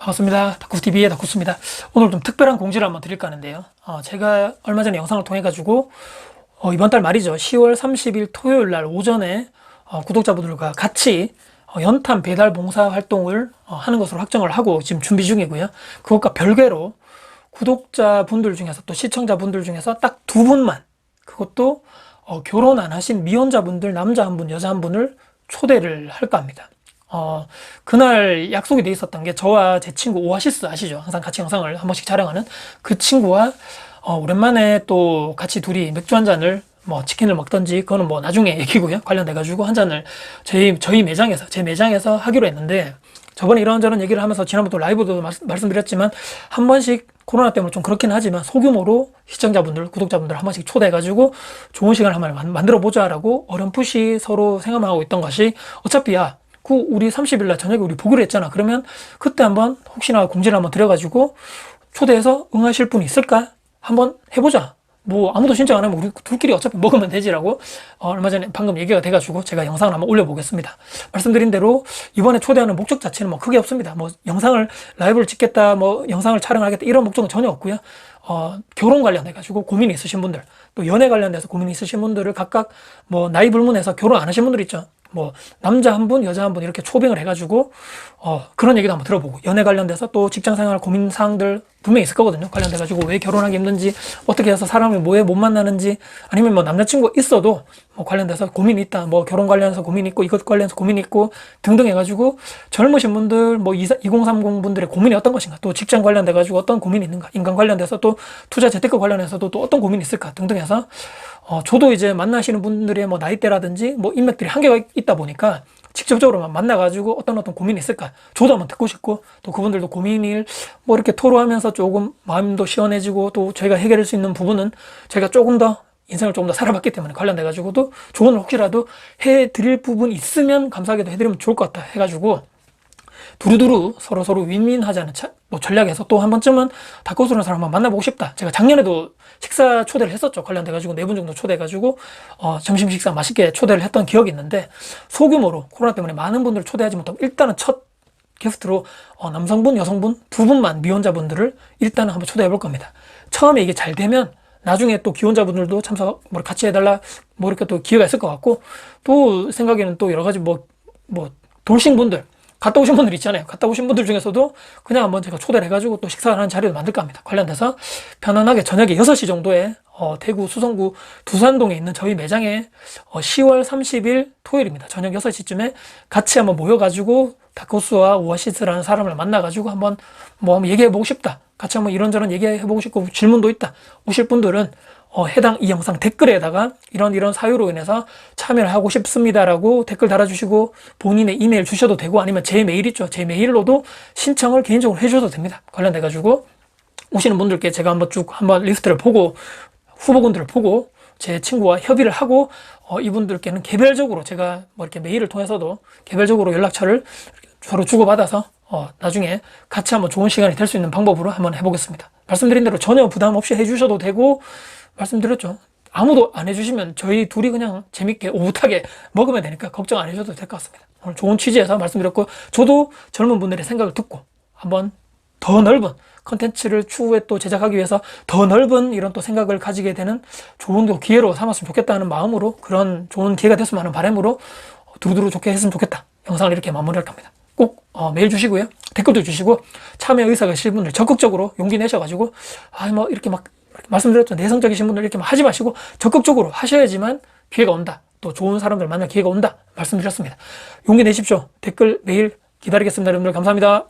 반갑습니다. 다쿠TV의 다쿠스입니다. 오늘 좀 특별한 공지를 한번 드릴까 하는데요. 어, 제가 얼마 전에 영상을 통해 가지고 어, 이번 달 말이죠. 10월 30일 토요일 날 오전에 어, 구독자분들과 같이 어, 연탄 배달 봉사 활동을 어, 하는 것으로 확정을 하고 지금 준비 중이고요. 그것과 별개로 구독자분들 중에서 또 시청자분들 중에서 딱 두 분만 그것도 어, 결혼 안 하신 미혼자분들 남자 한 분, 여자 한 분을 초대를 할까 합니다. 어, 그날 약속이 돼 있었던 게 저와 제 친구 오아시스 아시죠? 항상 같이 영상을 한 번씩 촬영하는 그 친구와 어, 오랜만에 또 같이 둘이 맥주 한 잔을 뭐 치킨을 먹던지 그거는 뭐 나중에 얘기고요. 관련돼 가지고 한 잔을 저희 저희 매장에서 제 매장에서 하기로 했는데 저번에 이런저런 얘기를 하면서 지난번에 또 라이브도 말, 말씀드렸지만 한 번씩 코로나 때문에 좀 그렇긴 하지만 소규모로 시청자분들, 구독자분들 한 번씩 초대해가지고 좋은 시간을 한번 만- 만들어 보자라고 어렴풋이 서로 생각하고 있던 것이 어차피 야, 그 우리 30일 날 저녁에 우리 보기로 했잖아. 그러면 그때 한번 혹시나 공지를 한번 드려가지고 초대해서 응하실 분이 있을까? 한번 해보자. 뭐 아무도 신청 안 하면 우리 둘끼리 어차피 먹으면 되지라고 어, 얼마 전에 방금 얘기가 돼가지고 제가 영상을 한번 올려보겠습니다. 말씀드린 대로 이번에 초대하는 목적 자체는 뭐 크게 없습니다. 뭐 영상을 라이브를 찍겠다, 뭐 영상을 촬영하겠다 이런 목적은 전혀 없고요. 어, 결혼 관련해가지고 고민이 있으신 분들, 또 연애 관련돼서 고민이 있으신 분들을 각각 뭐 나이 불문해서 결혼 안 하신 분들 있죠. 뭐 남자 한 분, 여자 한 분 이렇게 초빙을 해가지고 어, 그런 얘기도 한번 들어보고 연애 관련돼서 또 직장 생활 고민 사항들 분명히 있을 거거든요. 관련돼가지고 왜 결혼하기 힘든지 어떻게 해서 사람이 뭐에 못 만나는지 아니면 뭐 남자친구 있어도 뭐 관련돼서 고민이 있다. 뭐 결혼 관련해서 고민이 있고 이것 관련해서 고민이 있고 등등 해가지고 젊으신 분들 뭐 2030 분들의 고민이 어떤 것인가 또 직장 관련돼가지고 어떤 고민이 있는가 인간 관련돼서 또 투자 재테크 관련해서도 또 어떤 고민이 있을까 등등 해서 어, 저도 이제 만나시는 분들의 뭐 나이대라든지 뭐 인맥들이 한계가 있다 보니까 직접적으로만 만나가지고 어떤 어떤 고민이 있을까? 저도 한번 듣고 싶고 또 그분들도 고민을 뭐 이렇게 토로하면서 조금 마음도 시원해지고 또 저희가 해결할 수 있는 부분은 제가 조금 더 인생을 조금 더 살아봤기 때문에 관련돼 가지고도 조언을 혹시라도 해드릴 부분 있으면 감사하게도 해드리면 좋을 것 같다 해가지고 두루두루 서로 서로 윈윈하자는 차- 뭐 전략에서 또 한 번쯤은 닭고수라는 사람 한번 만나보고 싶다. 제가 작년에도 식사 초대를 했었죠. 관련돼가지고 네 분 정도 초대해가지고 어, 점심 식사 맛있게 초대를 했던 기억이 있는데 소규모로 코로나 때문에 많은 분들을 초대하지 못하고 일단은 첫 게스트로 어, 남성분, 여성분 두 분만 미혼자분들을 일단은 한번 초대해 볼 겁니다. 처음에 이게 잘 되면 나중에 또 기혼자분들도 참석 뭐 같이 해달라 뭐 이렇게 또 기회가 있을 것 같고 또 생각에는 또 여러 가지 뭐뭐 돌싱 분들 갔다 오신 분들 있잖아요. 갔다 오신 분들 중에서도 그냥 한번 제가 초대를 해가지고 또 식사를 하는 자리도 만들까 합니다. 관련돼서 편안하게 저녁에 6시 정도에 어, 대구 수성구 두산동에 있는 저희 매장에 어, 10월 30일 토요일입니다. 저녁 6시쯤에 같이 한번 모여가지고 다코스와 오아시스라는 사람을 만나가지고 한번 뭐 한번 얘기해보고 싶다. 같이 한번 이런저런 얘기해보고 싶고 질문도 있다. 오실 분들은 어, 해당 이 영상 댓글에다가 이런 이런 사유로 인해서 참여를 하고 싶습니다라고 댓글 달아주시고 본인의 이메일 주셔도 되고 아니면 제 메일 있죠. 제 메일로도 신청을 개인적으로 해주셔도 됩니다. 관련돼가지고 오시는 분들께 제가 한번 쭉 한번 리스트를 보고 후보군들을 보고 제 친구와 협의를 하고 어, 이분들께는 개별적으로 제가 뭐 이렇게 메일을 통해서도 개별적으로 연락처를 서로 주고받아서 어, 나중에 같이 한번 좋은 시간이 될 수 있는 방법으로 한번 해보겠습니다. 말씀드린 대로 전혀 부담 없이 해주셔도 되고 말씀드렸죠. 아무도 안 해주시면 저희 둘이 그냥 재밌게 오붓하게 먹으면 되니까 걱정 안 해주셔도 될 것 같습니다. 오늘 좋은 취지에서 말씀드렸고 저도 젊은 분들의 생각을 듣고 한번 더 넓은 컨텐츠를 추후에 또 제작하기 위해서 더 넓은 이런 또 생각을 가지게 되는 좋은 또 기회로 삼았으면 좋겠다는 마음으로 그런 좋은 기회가 됐으면 하는 바람으로 두루두루 좋게 했으면 좋겠다. 영상을 이렇게 마무리할 겁니다. 꼭 어, 메일 주시고요. 댓글도 주시고 참여 의사가 있으신 분들 적극적으로 용기 내셔가지고 아 뭐 이렇게 막 말씀드렸죠. 내성적이신 분들 이렇게 막 하지 마시고 적극적으로 하셔야지만 기회가 온다. 또 좋은 사람들 만날 기회가 온다. 말씀드렸습니다. 용기 내십시오. 댓글 메일 기다리겠습니다. 여러분들 감사합니다.